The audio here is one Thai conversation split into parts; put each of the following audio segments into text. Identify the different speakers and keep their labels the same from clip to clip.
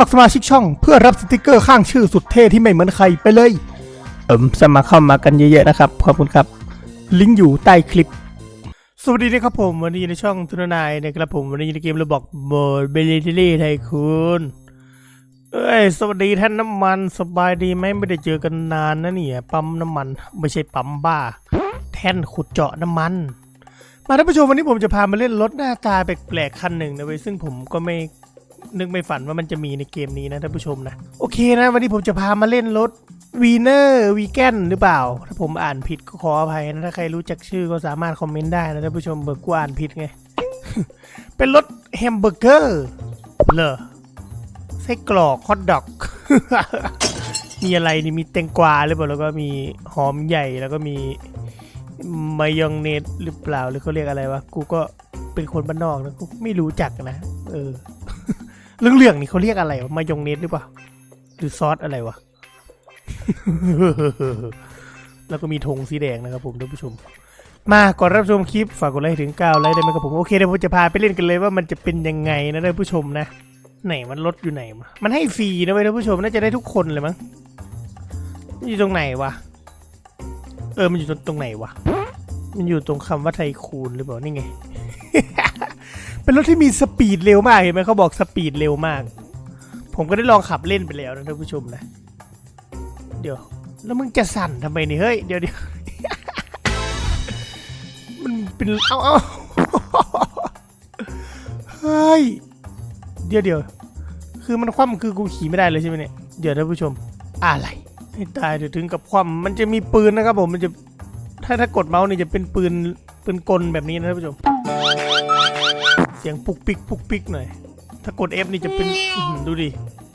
Speaker 1: มัครสมาชิกช่องเพื่อรับสติกเกอร์ข้างชื่อสุดเท่ที่ไม่เหมือนใครไปเลย เอิมสมัครเข้ามากันเยอะๆนะครับ ขอบคุณครับ ลิงก์อยู่ใต้คลิป สวัสดีนะครับผม วันนี้ในช่องทุนนายนะครับผม วันนี้ในเกมเราบอกโบเบลิเทลี่ไทคุณ เอ้ย สวัสดีท่านน้ำมันสบายดีไหมไม่ได้เจอกันนานนะเนี่ย ปั๊มน้ำมันไม่ใช่ปั๊มบ้า แท่นขุดเจาะน้ำมันมาท่านผู้ชมวันนี้ผมจะพามาเล่นรถหน้าตาแปลกๆคันหนึ่งนะเว้ยซึ่งผมก็ไม่ นึกไม่ฝันว่ามันจะมีในเกมนี้นะท่านผู้ชมนะ โอเคนะ วันนี้ผมจะพามาเล่นรถวีเนอร์วีแกนหรือเปล่า ถ้าผมอ่านผิดก็ขออภัยนะ ถ้าใครรู้จักชื่อก็สามารถคอมเมนต์ได้นะท่านผู้ชมเบิกกูอ่านผิดไง เป็นรถแฮมเบอร์เกอร์เหรอไส้กรอกฮอทดอก มีอะไรนี่มีแตงกวาหรือเปล่าแล้วก็มีหอมใหญ่แล้วก็มีมายองเนสหรือเปล่าหรือเขาเรียกอะไรวะกูก็เป็นคนบ้านนอกนะกูไม่รู้จักนะ เออ เรื่องเรื่องๆนี่เขาเรียกอะไรวะมายองเนสหรือเปล่าหรือซอสอะไรวะ แล้วก็มีธงสีแดงนะครับผมท่านผู้ชม มาก่อนรับชมคลิปฝากกดไลค์ถึง9ไลค์ได้ไหมครับผมโอเคเดี๋ยวผมจะพาไปเล่นกันเลยว่ามันจะเป็นยังไงนะท่านผู้ชมนะ ไหนมันลดอยู่ไหน มันให้ฟรีนะเว้ยท่านผู้ชมน่าจะได้ทุกคนเลยมั้งอยู่ตรงไหนวะเออมันอยู่ตรงไหนวะมันอยู่ตรงคำว่าไทคูนหรือเปล่านี่ไง เป็นรถที่มีสปีดเร็วมากเห็นไหมเขาบอกสปีดเร็วมาก ผมก็ได้ลองขับเล่นไปแล้วนะท่านผู้ชมนะ เดี๋ยว แล้วมึงจะสั่นทำไมนี่เฮ้ยเดี๋ยวเดี๋ยวมันเป็นเอาเอาเฮ้ยเดี๋ยวเดี๋ยวคือมันคว่ำคือกูขี่ไม่ได้เลยใช่ไหมเนี่ยเดี๋ยวท่านผู้ชมอะไรให้ตายเดี๋ยวถึงกับความมันจะมีปืนนะครับผมมันจะถ้าถ้ากดเมาส์นี่จะเป็นปืนปืนกลแบบนี้นะท่านผู้ชม เสียงปุกปิกปุกปิกหน่อย ถ้ากด F นี่จะเป็นอื้อหือดูดิ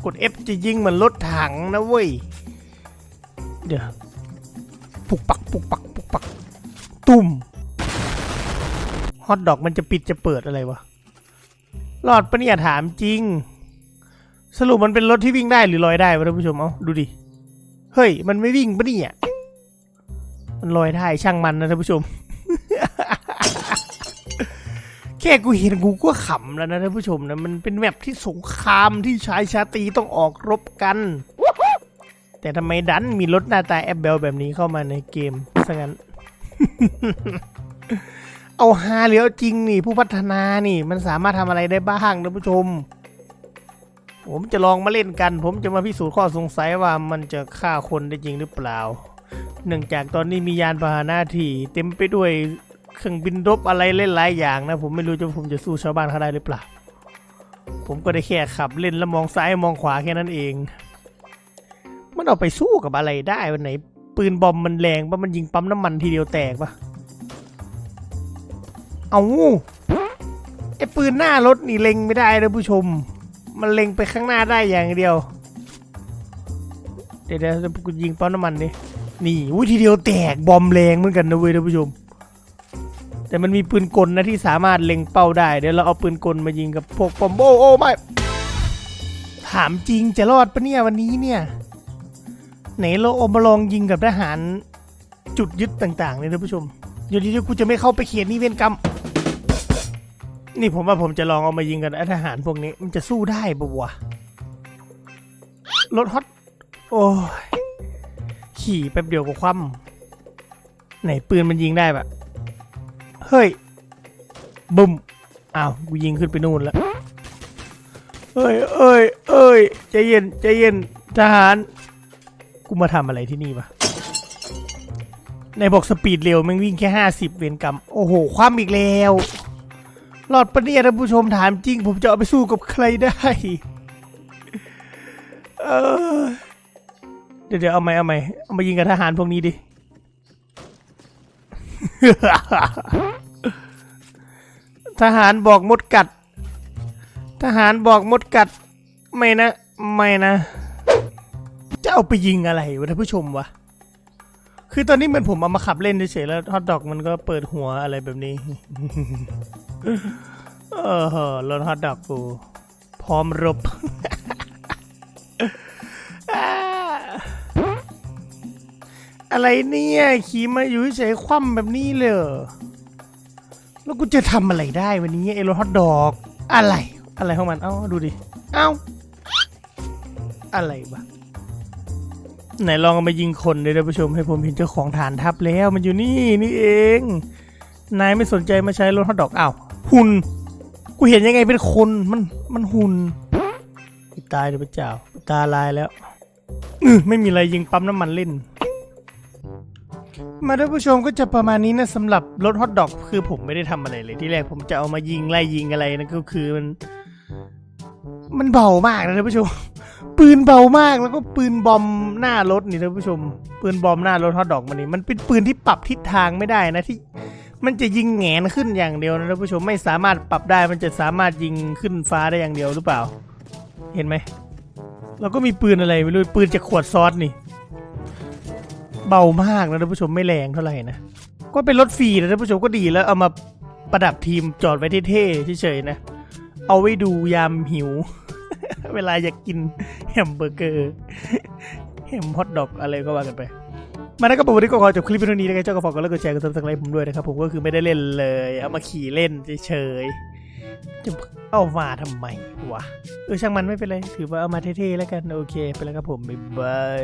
Speaker 1: กด F จะยิงเหมือนรถถังนะเว้ย เดี๋ยวปุกปักปุกปักปุกปัก ตุ่มฮอตดอกมันจะปิดจะเปิดอะไรวะรอดปะเนี่ยถามจริง สรุปมันเป็นรถที่วิ่งได้หรือลอยได้วะท่านผู้ชมเอ้าดูดิ เฮ้ย มันไม่วิ่งปะเนี่ยมันลอยได้ช่างมันนะท่านผู้ชมแค่กูเห็นกูก็ขำแล้วนะท่านผู้ชมนะ มันเป็นแมปที่สงครามที่ชายชาตีต้องออกรบกัน แต่ทำไมดันมีรถหน้าตาแอบเบลแบบนี้เข้ามาในเกมซะงั้น เอาฮาหรือเอาจริงนี่ผู้พัฒนานี่ มันสามารถทำอะไรได้บ้างท่านผู้ชม ผมจะลองมาเล่นกัน ผมจะมาพิสูจน์ข้อสงสัยว่ามันจะฆ่าคนได้จริงหรือเปล่า เนื่องจากตอนนี้มียานพาหนะที่เต็มไปด้วย เครื่องบินรบอะไรหลายๆอย่างนะ ผมไม่รู้จะผมจะสู้ชาวบ้านเขาได้หรือเปล่า ผมก็ได้แค่ขับเล่นแล้วมองซ้ายมองขวาแค่นั้นเอง มันเอาไปสู้กับอะไรได้วันไหน ปืนบอมมันแรงปะมันยิงปั๊มน้ำมันทีเดียวแตกปะเอาไอปืนหน้ารถนี่เล็งไม่ได้นะผู้ชม มันเล็งไปข้างหน้าได้อย่างเดียว เดี๋ยวเดี๋ยวจะกูยิงปั๊มน้ำมันดินี่อุ้ยทีเดียวแตกบอมแรงเหมือนกันนะเว้ยท่านผู้ชม แต่มันมีปืนกลนะที่สามารถเล็งเป้าได้ เดี๋ยวเราเอาปืนกลมายิงกับพวกปอมโบโอ้ไม่ ถามจริงจะรอดปะเนี่ยวันนี้เนี่ยไหนเราเอามาลองยิงกับทหารจุดยึดต่างๆเลยท่านผู้ชมเดี๋ยวนี้กูจะไม่เข้าไปเขียนนี่เวรกรรม นี่ผมว่าผมจะลองเอามายิงกับทหารพวกนี้ มันจะสู้ได้ปะวะรถฮอตโอ้ยขี่แป๊บเดียวก็คว่ำไหนปืนมันยิงได้ปะ เฮ้ยบุ้มอ้าวกูยิงขึ้นไปนู่นแล้วเอ้ยเอ้ยเอ้ยใจเย็นใจเย็นทหาร กูมาทำอะไรที่นี่ปะในบอกสปีดเร็วม่งวิ่งแค่ห้าสิบเวนกรรมโอ้โห คว่ำอีกแล้วรอดปะเนี่ยท่านผู้ชมถามจริง ผมจะเอาไปสู้กับใครได้ เออเดี๋ยวเดี๋ยวเอาไหมเอาไหมเอามายิงกับทหารพวกนี้ดิ ทหารบอกมดกัด ทหารบอกมดกัด ไม่นะ ไม่นะ จะเอาไปยิงอะไรวะท่านผู้ชมวะ คือตอนนี้เหมือนผมเอามาขับเล่นเฉยๆแล้วฮอตดอกมันก็เปิดหัวอะไรแบบนี้ เออรถฮอตดอกกู พร้อมรบอะไรเนี่ย ขี่มาอยู่เฉยๆคว่ำแบบนี้เลย แล้วกูจะทำอะไรได้วันนี้ไอ้รถฮอตดอก อะไร อะไรของมันเอ้าดูดิ เอ้า อะไรวะไหนลองเอามายิงคนเลยท่านผู้ชมให้ผมเห็นเจ้าของฐานทัพแล้วมันอยู่นี่นี่เอง นายไม่สนใจมาใช้รถฮอตดอกอ้าวหุ่นกูเห็นยังไงเป็นคนมันมันหุ่นตายเดี๋ยวพระเจ้าตาลายแล้วอื้อไม่มีอะไรยิงปั๊มน้ำมันเล่น มาท่านผู้ชมก็จะประมาณนี้นะสำหรับรถฮอตดอกคือผมไม่ได้ทำอะไรเลยที่แรกผมจะเอามายิงไล่ยิงอะไรนะก็คือมัน มันเบามากนะท่านผู้ชม ปืนเบามากแล้วก็ปืนบอมหน้ารถนี่ท่านผู้ชม ปืนบอมหน้ารถฮอตดอกมันนี่มันเป็นปืนที่ปรับทิศทางไม่ได้นะที่ มันจะยิงแงนขึ้นอย่างเดียวนะท่านผู้ชมไม่สามารถปรับได้มันจะสามารถยิงขึ้นฟ้าได้อย่างเดียวหรือเปล่า เห็นไหมเราก็มีปืนอะไรไม่รู้ปืนจากขวดซอสนี่ เบามากนะท่านผู้ชมไม่แรงเท่าไหร่นะ ก็เป็นรถฟรีนะท่านผู้ชมก็ดีแล้วเอามาประดับทีมจอดไว้เท่ๆเฉยๆนะ เอาไว้ดูยามหิว เวลาอยากกินแฮมเบอร์เกอร์แฮมฮอทดอกอะไรก็ว่ากันไป มาแล้วก็บอกวันนี้ก็ขอจบคลิปเพียงเท่านี้นะครับเจ้าก็ฝากกดไลค์กดแชร์กดซับสไครต์ผมด้วยนะครับผมก็คือไม่ได้เล่นเลย เอามาขี่เล่นเฉยๆจะเอามาทำไมวะเออช่างมันไม่เป็นไรถือว่าเอามาเท่ๆแล้วกันโอเคไปแล้วครับผมบ๊ายบาย